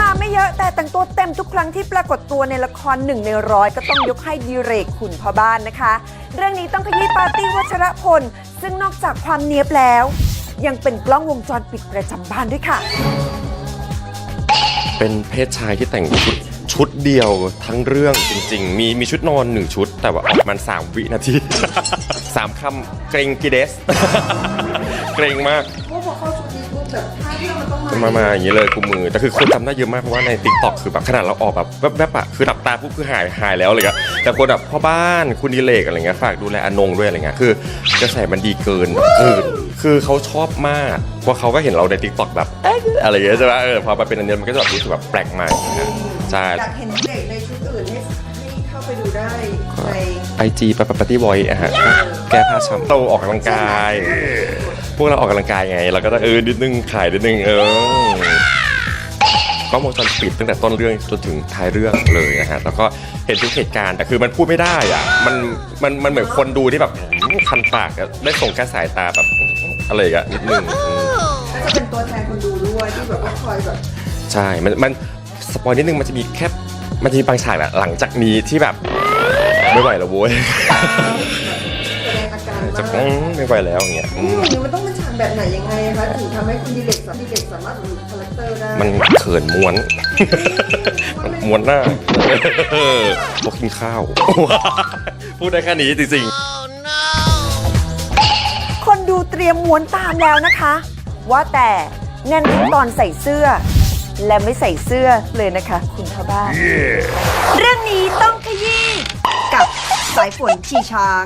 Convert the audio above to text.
มาไม่เยอะแต่แต่งตัวเต็มทุกครั้งที่ปรากฏตัวในละครหนึ่งในร้อยก็ต้องยกให้ดีเรกขุนพ่อบ้านนะคะ เรื่องนี้ต้องขยี้ปาร์ตี้วัชรพล ซึ่งนอกจากความเนียบแล้ว ยังเป็นกล้องวงจรปิดประจำบ้านด้วยค่ะ เป็นเพศชายที่แต่งชุดชุดเดียวทั้งเรื่องจริง ๆ มีมีชุดนอนหนึ่งชุด แต่ว่าออกมันสามวินาที สามคำเกรงกีเดส เกรงมากพวกพอเขาชุ แบบท่าเที่ยวมันต้องมามามาอย่างนี้เลยกูมือแต่คือคนจำได้เยอะมากเพราะว่าในติ๊กต็อกคือแบบขนาดเราออกแบบแวบๆอะคือหลับตาปุ๊บคือหายหายแล้วอะไรเงี้ยแต่คนแบบพ่อบ้านคุณดิเลกอะไรเงี้ยฝากดูแลอนงด้วยอะไรเงี้ยคือกระแสมันดีเกินเกินคือเขาชอบมากเพราะเขาก็เห็นเราในติ๊กต็อกแบบเอ๊ะอะไรเงี้ยใช่ไหมเออพอมาเป็นอันเนี้ยมันก็จะแบบรู้สึกแบบแปลกใหม่นะใช่ อยากเห็นเด็กในชุดอื่นให้ให้ เข้าไปดูได้ในไอจีปะปะปะตี้บอยอะฮะแก้ผ้าช้ำเราออกกำลังกาย พวกเราออกกำลังกายไง เราก็จะเออนิดนึงขายนิดนึงเออก็วงจรปิดตั้งแต่ต้นเรื่องจนถึงท้ายเรื่องเลยนะฮะแล้วก็เห็นทุกเหตุการณ์แต่คือมันพูดไม่ได้อะมันมันมันเหมือนคนดูที่แบบหืมคันปากอะได้ส่งแค่สายตาแบบอะไรอย่างเงี้ยนิดนึงอืมก็จะเป็นตัวแทนคนดูด้วยที่แบบว่าคอยแบบ ใช่มันมันสปอยนิดนึงมันจะมีแค่ มันจะมีบางฉากอะหลังจากนี้ที่แบบไม่ไหวแล้วโว้ยแสดงอาการจะมากอืมไม่ไหวแล้วอย่างเงี้ยอืนี่มวันนี้มันต้องเป็นฉากแบบไหนยังไงคะถึงทำให้คุณดีเด็กสามดีเด็กสามารถหลุดคาแรคเตอร์ได้มันเขินม้วน มันม้วนหน้าพวกกินข้าว พูดได้แค่นี้จริงๆคนดูเตรียมม้วนตามแล้วนะคะ ว่าแต่แน่นทุกตอนใส่เสื้อ และไม่ใส่เสื้อเลยนะคะ คุณพ่อบ้าน เรื่องนี้ต้องขยี้กับสายฝนชีช้าง